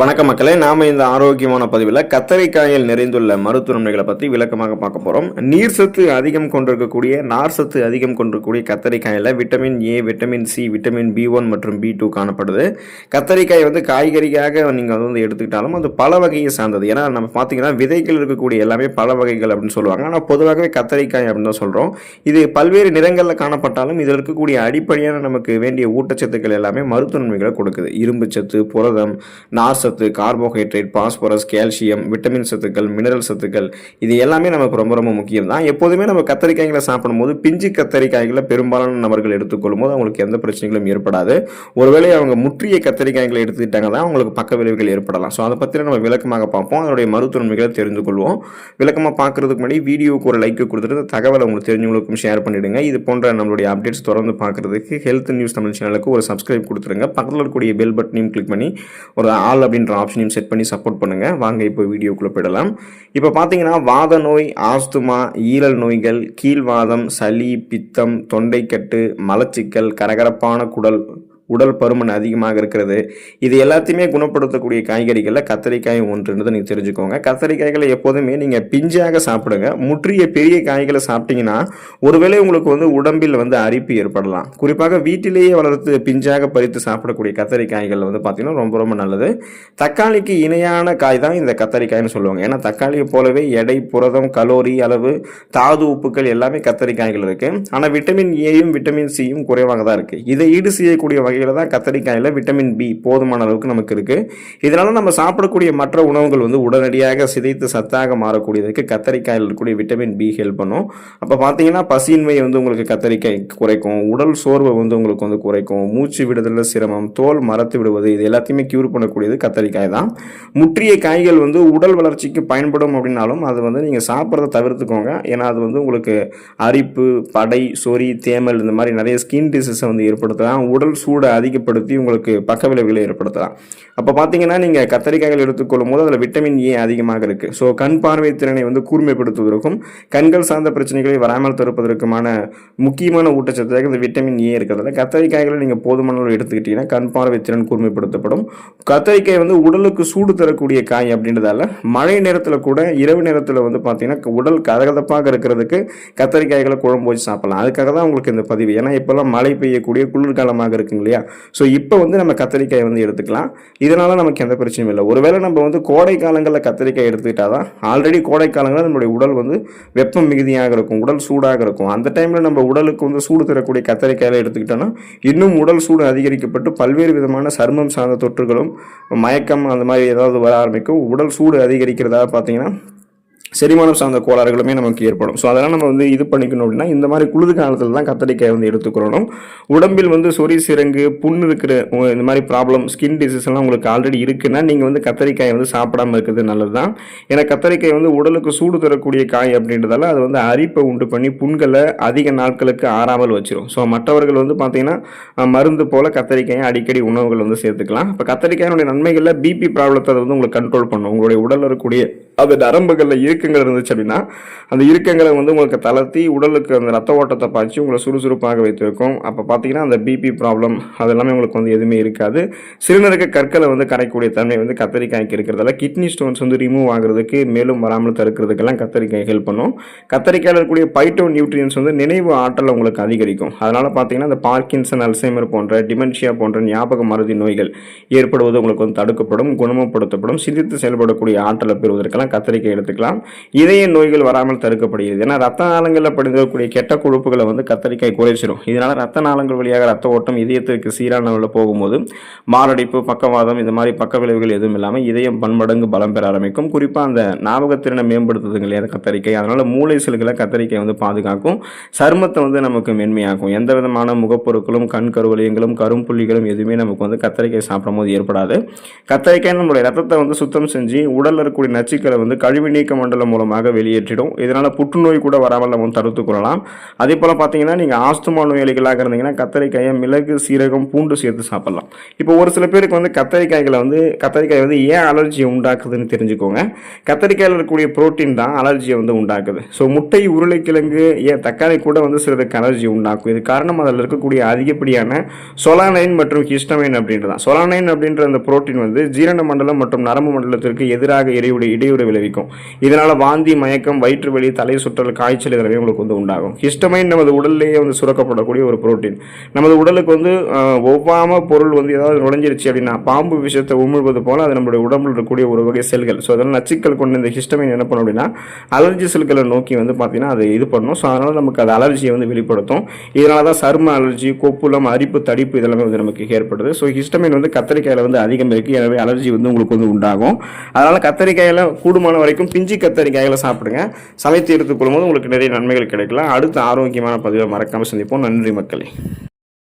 வணக்க மக்களே நாம இந்த ஆரோக்கியமான பதிவில் கத்தரிக்காயில் நிறைந்துள்ள மருத்துவ நன்மைகளை பற்றி விளக்கமாக பார்க்க போகிறோம் நீர் சத்து அதிகம் கொண்டிருக்கக்கூடிய நார் சத்து அதிகம் கொண்டிருக்கக்கூடிய கத்தரிக்காயில் vitamin A vitamin C vitamin B one மற்றும் பி டூ காணப்படுது. கத்தரிக்காய் வந்து காய்கறிக்காக நீங்கள் வந்து எடுத்துக்கிட்டாலும் அது பல வகையை சார்ந்தது. ஏன்னா நம்ம பார்த்தீங்கன்னா விதைகள் இருக்கக்கூடிய எல்லாமே பல வகைகள் அப்படின்னு சொல்லுவாங்க. ஆனால் பொதுவாகவே கத்தரிக்காய் அப்படின்னு தான் சொல்கிறோம் இது பல்வேறு நிறங்களில் காணப்பட்டாலும் இதில் இருக்கக்கூடிய அடிப்படையான நமக்கு வேண்டிய ஊட்டச்சத்துக்கள் எல்லாமே மருத்துவ நன்மைகளை கொடுக்குது. இரும்பு சத்து புரதம் நார் சத்து கார்போஹைட்ரேட் பாஸ்பரஸ் கால்சியம் விட்டமின் சத்துக்கள் மினரல் சத்துக்கள் இது எல்லாமே நமக்கு ரொம்ப ரொம்ப முக்கியம். தான் எப்போதுமே நம்ம கத்தரிக்காய்களை சாப்பிடும்போது பிஞ்சு கத்தரிக்காய்களை பெரும்பாலான நபர்கள் எடுத்துக்கொள்ளும் போது அவங்களுக்கு எந்த பிரச்சனைகளும் ஏற்படாது. ஒருவேளை அவங்க முற்றிய கத்தரிக்காய்களை எடுத்துக்கிட்டாங்க தான் அவங்களுக்கு பக்க விளைவுகள் ஏற்படலாம். ஸோ அதை பற்றி நம்ம விளக்கமாக பார்ப்போம். அதனுடைய மருத்துவன்மைகளை தெரிந்து கொள்வோம். விளக்கமாக பார்க்கறதுக்கு முன்னாடி வீடியோவுக்கு ஒரு லைக் கொடுத்துட்டு தகவலை உங்களுக்கு தெரிஞ்சவங்களுக்கும் ஷேர் பண்ணிவிடுங்க இது போன்ற நம்மளுடைய அப்டேட்ஸ் தொடர்ந்து பார்க்குறதுக்கு ஹெல்த் நியூஸ் தமிழ் சேனலுக்கு ஒரு சப்ஸ்கிரைப் கொடுத்துருங்க பக்கத்தில் இருக்கக்கூடிய பெல் பட்டனையும் கிளிக் பண்ணி ஒரு ஆல் அப்படின்ற ஆப்ஷனையும் செட் பண்ணி சப்போர்ட் பண்ணுங்க. வாங்க இப்போ வீடியோக்குள்ளே போயிடலாம். இப்போ பார்த்தீங்கன்னா வாத நோய் ஆஸ்துமா ஈரல் நோய்கள் கீழ்வாதம் சளி பித்தம் தொண்டைக்கட்டு மலச்சிக்கல் கரகரப்பான குடல் உடல் பருமன் அதிகமாக இருக்கிறது. இது எல்லாத்தையுமே குணப்படுத்தக்கூடிய காய்கறிகளில் கத்தரிக்காய் ஒன்றுன்றதை நீங்கள் தெரிஞ்சுக்கோங்க. கத்தரிக்காய்களை எப்போதுமே நீங்கள் பிஞ்சாக சாப்பிடுங்க. முற்றிய பெரிய காய்களை சாப்பிட்டீங்கன்னா ஒருவேளை உங்களுக்கு வந்து உடம்பில் வந்து அரிப்பு ஏற்படலாம். குறிப்பாக வீட்டிலேயே வளர்த்து பிஞ்சாக பறித்து சாப்பிடக்கூடிய கத்தரிக்காய்கள் வந்து பார்த்தீங்கன்னா ரொம்ப ரொம்ப நல்லது. தக்காளிக்கு இணையான காய் தான் இந்த கத்தரிக்காய்னு சொல்லுவாங்க. ஏன்னா தக்காளியை போலவே எடை புரதம் கலோரி அளவு தாது உப்புக்கள் எல்லாமே கத்தரிக்காய்கள் இருக்குது ஆனால் விட்டமின் ஏயும் விட்டமின் சியும் குறைவாக தான் இருக்குது இதை ஈடு செய்யக்கூடிய வகையில் தான் கத்தரிக்காயில் விட்டமின் பி போதுமான அளவுக்கு நமக்கு இருக்குது இதனால் நம்ம சாப்பிடக்கூடிய மற்ற உணவுகள் வந்து உடனடியாக சிதைத்து சத்தாக மாறக்கூடியதுக்கு கத்தரிக்காயில் இருக்கக்கூடிய விட்டமின் பி ஹெல்ப் பண்ணும். அப்போ பார்த்தீங்கன்னா பசியின்மை வந்து உங்களுக்கு கத்தரிக்காய் குறைக்கும். உடல் சோர்வை வந்து உங்களுக்கு வந்து குறைக்கும். மூச்சு விடுதலில் சிரமம் தோல் மறத்து விடுவது இது எல்லாத்தையுமே க்யூர் பண்ணக்கூடியது கத்தரிக்காய் தான். முற்றிய காய்கள் வந்து உடல் வளர்ச்சிக்கு பயன்படும் அப்படின்னாலும் அது வந்து நீங்கள் சாப்பிட்றத தவிர்த்துக்கோங்க. ஏன்னா அது வந்து உங்களுக்கு அரிப்பு படை சொறி தேமல் இந்த மாதிரி நிறைய ஸ்கின் டிசீஸை வந்து ஏற்படுத்தலாம். உடல் சூடை அதிகப்படுத்தி உங்களுக்கு பக்க விளைவுகளை ஏற்படுத்தலாம். அப்போ பார்த்தீங்கன்னா நீங்கள் கத்தரிக்காய்கள் எடுத்துக்கொள்ளும் போது அதில் விட்டமின் ஏ அதிகமாக இருக்குது ஸோ கண் பார்வை திறனை வந்து கூர்மைப்படுத்துவதற்கும் கண்கள் சார்ந்த பிரச்சனைகளை வராமல் தடுப்பதற்குமான முக்கியமான ஊட்டச்சத்தாக இந்த விட்டமின் ஏ இருக்கிறதுல கத்தரிக்காய்களை நீங்கள் போதுமான அளவு எடுத்துக்கிட்டீங்கன்னா கண் பார்வை திறன் கூர்மைப்படுத்தப்படும். கத்தரிக்காய் வந்து உடலுக்கு சூடு தரக்கூடிய காய் அப்படின்றதால மழை நேரத்தில் கூட இரவு நேரத்தில் வந்து பார்த்தீங்கன்னா உடல் கதகதப்பாக இருக்கிறதுக்கு கத்தரிக்காய்களை குழம்பு வச்சு சாப்பிடலாம். அதுக்காக தான் உங்களுக்கு இந்த பதிவு. ஏன்னா இப்போல்லாம் மழை பெய்யக்கூடிய குளிர்காலமாக இருக்குங்க இல்லையா ஸோ இப்போ வந்து நம்ம கத்திரிக்காய் வந்து எடுத்துக்கலாம். இதனால் நமக்கு எந்த பிரச்சனையும் இல்லை. ஒருவேளை நம்ம வந்து கோடை காலங்களில் கத்திரிக்காய் எடுத்துக்கிட்டால் தான் ஆல்ரெடி கோடை காலங்களில் நம்மளுடைய உடல் வந்து வெப்பம் மிகுதியாக இருக்கும் உடல் சூடாக இருக்கும். அந்த டைமில் நம்ம உடலுக்கு வந்து சூடு தரக்கூடிய கத்திரிக்காயில் எடுத்துக்கிட்டோன்னா இன்னும் உடல் சூடு அதிகரிக்கப்பட்டு பல்வேறு விதமான சருமம் சார்ந்த தொற்றுகளும் மயக்கம் அந்த மாதிரி ஏதாவது வர ஆரம்பிக்கும். உடல் சூடு அதிகரிக்கிறதா பார்த்தீங்கன்னா செரிமானம் சார்ந்த கோளாறுகளுமே நமக்கு ஏற்படும். ஸோ அதெல்லாம் நம்ம வந்து இது பண்ணிக்கணும் அப்படின்னா இந்த மாதிரி குளிர் காலத்தில் தான் கத்தரிக்காய் வந்து எடுத்துக்கிறணும் உடம்பில் வந்து சொறி சிறங்கு புண்ணு இருக்கிற இந்த மாதிரி ப்ராப்ளம் ஸ்கின் டிசீஸ் எல்லாம் உங்களுக்கு ஆல்ரெடி இருக்குன்னா நீங்கள் வந்து கத்தரிக்காய் வந்து சாப்பிடாம இருக்கிறது நல்லது தான் ஏன்னா கத்தரிக்காய் வந்து உடலுக்கு சூடு தரக்கூடிய காய் அப்படின்றதால அது வந்து அரிப்பை உண்டு பண்ணி புண்களை அதிக நாட்களுக்கு ஆறாமல் வச்சிடும் ஸோ மற்றவர்கள் வந்து பார்த்தீங்கன்னா மருந்து போல் கத்தரிக்காயை அடிக்கடி உணவுகள் வந்து சேர்த்துக்கலாம். இப்போ கத்தரிக்காயினுடைய நன்மைகளில் பிபி ப்ராப்ளத்தை வந்து உங்களுக்கு கண்ட்ரோல் பண்ணும். உங்களுடைய உடலில் இருக்கக்கூடிய அந்த நரம்புகளில் இறுக்கங்கள் இருந்துச்சு அப்படின்னா அந்த இறுக்கங்களை வந்து உங்களுக்கு தளர்த்தி உடலுக்கு அந்த ரத்த ஓட்டத்தை பாய்ச்சி உங்களை சுறுசுறுப்பாக வைத்திருக்கும். அப்போ பார்த்தீங்கன்னா அந்த பிபி ப்ராப்ளம் அதெல்லாமே உங்களுக்கு வந்து எதுவுமே இருக்காது. சிறுநீரக கற்களை வந்து கரைக்கக்கூடிய தன்மை வந்து கத்தரிக்காய்க்கு இருக்கிறதால கிட்னி ஸ்டோன்ஸ் வந்து ரிமூவ் ஆகிறதுக்கு மேலும் வராமல் தடுக்கிறதுக்கெல்லாம் கத்தரிக்காய் ஹெல்ப் பண்ணும். கத்தரிக்காயில் இருக்கக்கூடிய பைட்டோ நியூட்ரியன்ஸ் வந்து நினைவு ஆற்றல் உங்களுக்கு அதிகரிக்கும். அதனால் பார்த்தீங்கன்னா அந்த பார்க்கின்சன் அல்சைமர் போன்ற டிமென்ஷியா போன்ற ஞாபக மருதி நோய்கள் ஏற்படுவது உங்களுக்கு வந்து தடுக்கப்படும் குணமப்படுத்தப்படும் சிந்தித்து செயல்படக்கூடிய ஆற்றலை பெறுவதற்கெல்லாம் கத்தரிக்காய் எடுத்துக்கலாம். இதய நோய்கள் வராமல் தடுக்கப்படுகிறது. ஏன்னா ரத்த நாளங்களில் படிந்திருக்கக்கூடிய கெட்ட கொழுப்புகளை வந்து கத்திரிக்காய் குறைச்சிடும் இதனால் ரத்த நாளங்கள் வழியாக ரத்த ஓட்டம் இதயத்திற்கு சீரான அளவில் போகும்போது மாரடைப்பு பக்கவாதம் இந்த மாதிரி பக்க விளைவுகள் எதுவும் இல்லாமல் இதயம் பன்மடங்கு பலம் பெற ஆரம்பிக்கும். குறிப்பாக அந்த ஞாபகத்திறனை மேம்படுத்துதுங்க இல்லையா கத்தரிக்காய். அதனால் மூளை செல்களை கத்தரிக்காய் வந்து பாதுகாக்கும். சருமத்தை வந்து நமக்கு மென்மையாக்கும். எந்த விதமான முகப்பொருட்களும் கண் கருவலயங்களும் கரும்புள்ளிகளும் எதுவுமே நமக்கு வந்து கத்தரிக்காய் சாப்பிடும் போது ஏற்படாது. கத்தரிக்காய் நம்மளுடைய ரத்தத்தை வந்து சுத்தம் செஞ்சு உடலில் இருக்கக்கூடிய நச்சுக்களை நச்சுக்களை வந்து கழிவு நீக்க மண்டலம் மூலமாக வெளியேற்றிடும். இதனால் புற்றுநோய் கூட வராமல் நம்ம தடுத்து கொள்ளலாம். அதே போல் பார்த்தீங்கன்னா நீங்கள் ஆஸ்துமா நோயாளிகளாக இருந்தீங்கன்னா கத்தரிக்காயை மிளகு சீரகம் பூண்டு சேர்த்து சாப்பிடலாம். இப்போ ஒரு சில பேருக்கு வந்து கத்தரிக்காய்களை வந்து கத்தரிக்காய் வந்து ஏன் அலர்ஜியை உண்டாக்குதுன்னு தெரிஞ்சுக்கோங்க. கத்தரிக்காயில் இருக்கக்கூடிய புரோட்டீன் தான் அலர்ஜியை வந்து உண்டாக்குது. ஸோ முட்டை உருளைக்கிழங்கு ஏன் தக்காளி கூட வந்து சிலருக்கு அலர்ஜி உண்டாக்கும். இது காரணம் அதில் இருக்கக்கூடிய அதிகப்படியான சொலானைன் மற்றும் ஹிஸ்டமைன் அப்படின்றது தான் சொலானைன் அப்படின்ற அந்த புரோட்டீன் வந்து ஜீரண மண்டலம் மற்றும் நரம்பு மண்டலத்திற்கு எதிராக இடையுடைய இடையூறு இடையூறு விளைவிக்கும். இதனால் வாந்தி மயக்கம் வயிற்று வலி தலை சுற்றல் காய்ச்சல் இதெல்லாமே உங்களுக்கு வந்து உண்டாகும். ஹிஸ்டமைன் நமது உடல்லேயே வந்து சுரக்கப்படக்கூடிய ஒரு புரோட்டீன். நமது உடலுக்கு வந்து ஒவ்வாம பொருள் வந்து ஏதாவது நுழைஞ்சிருச்சு அப்படின்னா பாம்பு விஷயத்தை உமிழ்வது போல அது நம்மளுடைய உடம்புல இருக்கக்கூடிய ஒரு வகை செல்கள். ஸோ அதனால் நச்சுக்கள் கொண்ட இந்த ஹிஸ்டமைன் என்ன பண்ணும் அப்படின்னா அலர்ஜி செல்களை நோக்கி வந்து பார்த்தீங்கன்னா அது இது பண்ணும். ஸோ அதனால் நமக்கு அது அலர்ஜியை வந்து வெளிப்படுத்தும். இதனால தான் சரும அலர்ஜி கொப்புளம் அரிப்பு தடிப்பு இதெல்லாமே வந்து நமக்கு ஏற்படுது. ஸோ ஹிஸ்டமைன் வந்து கத்திரிக்காயில் வந்து அதிகம் இருக்குது எனவே அலர்ஜி வந்து உங்களுக்கு வந்து உண்டாகும். அதனால் கத்திரிக்காயில் கூட கூடுமான வரைக்கும் பிஞ்சு கத்தரிக்காய்களை சாப்பிடுங்க. சமைத்து எடுத்துக்கொள்ளும்போது உங்களுக்கு நிறைய நன்மைகள் கிடைக்கலாம். அடுத்த ஆரோக்கியமான பதிவை மறக்காமல் சந்திப்போம். நன்றி மக்களே.